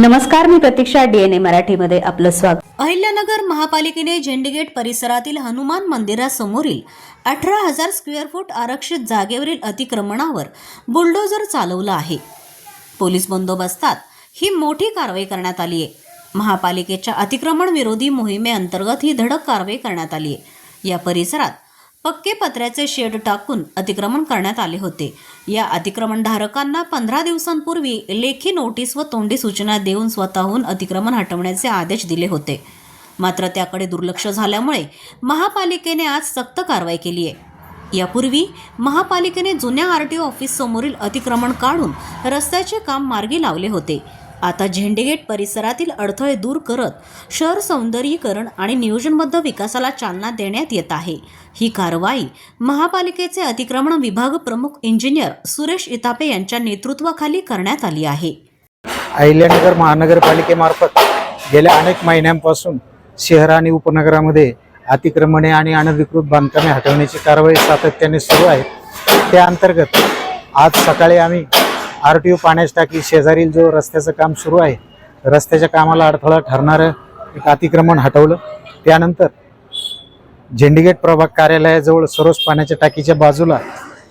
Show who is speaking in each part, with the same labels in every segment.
Speaker 1: नमस्कार मी प्रतीक्षा डीएनए मराठीमध्ये आपलं स्वागत.
Speaker 2: अहिल्यानगर महापालिकेने झेंडगेट परिसरातील हनुमान मंदिरासमोरील अठरा हजार स्क्वेअर फूट आरक्षित जागेवरील अतिक्रमणावर बुलडोजर चालवलं आहे. पोलीस बंदोबस्तात ही मोठी कारवाई करण्यात आली आहे. महापालिकेच्या अतिक्रमण विरोधी मोहिमेअंतर्गत ही धडक कारवाई करण्यात आली आहे. या परिसरात पक्के पत्र्याचे शेड टाकून अतिक्रमण करण्यात आले होते. या अतिक्रमणधारकांना पंधरा दिवसांपूर्वी लेखी नोटीस व तोंडी सूचना देऊन स्वतःहून अतिक्रमण हटवण्याचे आदेश दिले होते. मात्र त्याकडे दुर्लक्ष झाल्यामुळे महापालिकेने आज सक्त कारवाई केली आहे. यापूर्वी महापालिकेने जुन्या आर टी ओ ऑफिस समोरील अतिक्रमण काढून रस्त्याचे काम मार्गी लावले होते. आता झेंडेगेट परिसरातील अडथळे दूर करत शहर सौंदर्यीकरण आणि नियोजनबद्ध विकासाला चालना देण्यात येत आहे. ही कारवाई महापालिकेचे अतिक्रमण विभाग प्रमुख इंजिनियर सुरेश इतापे यांच्या नेतृत्वाखाली करण्यात आली आहे.
Speaker 3: अहिल्यानगर महानगरपालिकेमार्फत गेल्या अनेक महिन्यांपासून शहर आणि उपनगरामध्ये अतिक्रमणे आणि अनधिकृत बांधकामे हटवण्याची कारवाई सातत्याने सुरू आहे. त्या अंतर्गत आज सकाळी आम्ही आर टी ओ पाण्याची टाकी शेजारील जो रस्त्याचं काम सुरू आहे रस्त्याच्या कामाला अडथळा ठरणारं एक अतिक्रमण हटवलं. त्यानंतर झेंडीगेट प्रभाग कार्यालयाजवळ सरोस पाण्याच्या टाकीच्या बाजूला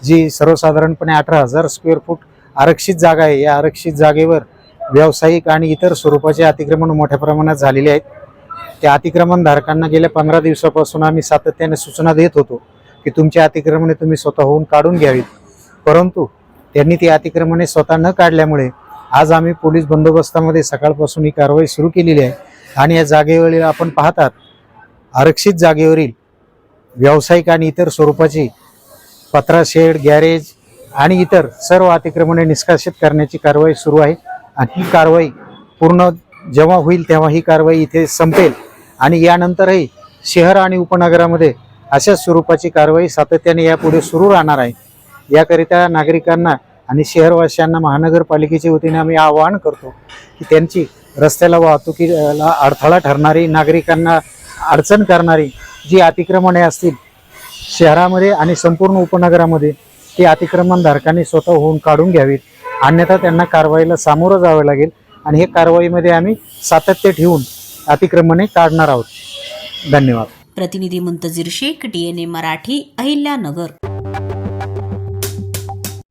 Speaker 3: जी सर्वसाधारणपणे अठरा हजार स्क्वेअर फूट आरक्षित जागा आहे या आरक्षित जागेवर व्यावसायिक आणि इतर स्वरूपाचे अतिक्रमण मोठ्या प्रमाणात झालेले आहेत. त्या अतिक्रमण धारकांना गेल्या पंधरा दिवसापासून आम्ही सातत्याने सूचना देत होतो की तुमची अतिक्रमणे तुम्ही स्वतःहून काढून घ्यावीत. परंतु त्यांनी ती अतिक्रमणे स्वतः न काढल्यामुळे आज आम्ही पोलीस बंदोबस्तामध्ये सकाळपासून ही कारवाई सुरू केलेली आहे. आणि या जागेवरील आपण पाहतात आरक्षित जागेवरील व्यावसायिक आणि इतर स्वरूपाची पत्रा शेड गॅरेज आणि इतर सर्व अतिक्रमणे निष्कासित करण्याची कारवाई सुरू आहे. आणि ही कारवाई पूर्ण जेव्हा होईल तेव्हा ही कारवाई इथे संपेल. आणि यानंतरही शहर आणि उपनगरामध्ये अशाच स्वरूपाची कारवाई सातत्याने यापुढे सुरू राहणार आहे. याकरिता नागरिकांना आणि शहरवासियांना महानगरपालिकेच्या वतीने आम्ही आवाहन करतो की त्यांची रस्त्याला वाहतुकीला अडथळा ठरणारी नागरिकांना अडचण करणारी जी अतिक्रमणे असतील शहरामध्ये आणि संपूर्ण उपनगरामध्ये ती अतिक्रमणधारकांनी स्वतः होऊन काढून घ्यावीत. अन्यथा त्यांना कारवाईला सामोरं जावं लागेल आणि हे कारवाईमध्ये आम्ही सातत्य ठेवून अतिक्रमणे काढणार आहोत. धन्यवाद.
Speaker 2: प्रतिनिधी Muntazir Shaikh D N A Marathi Ahilyanagar.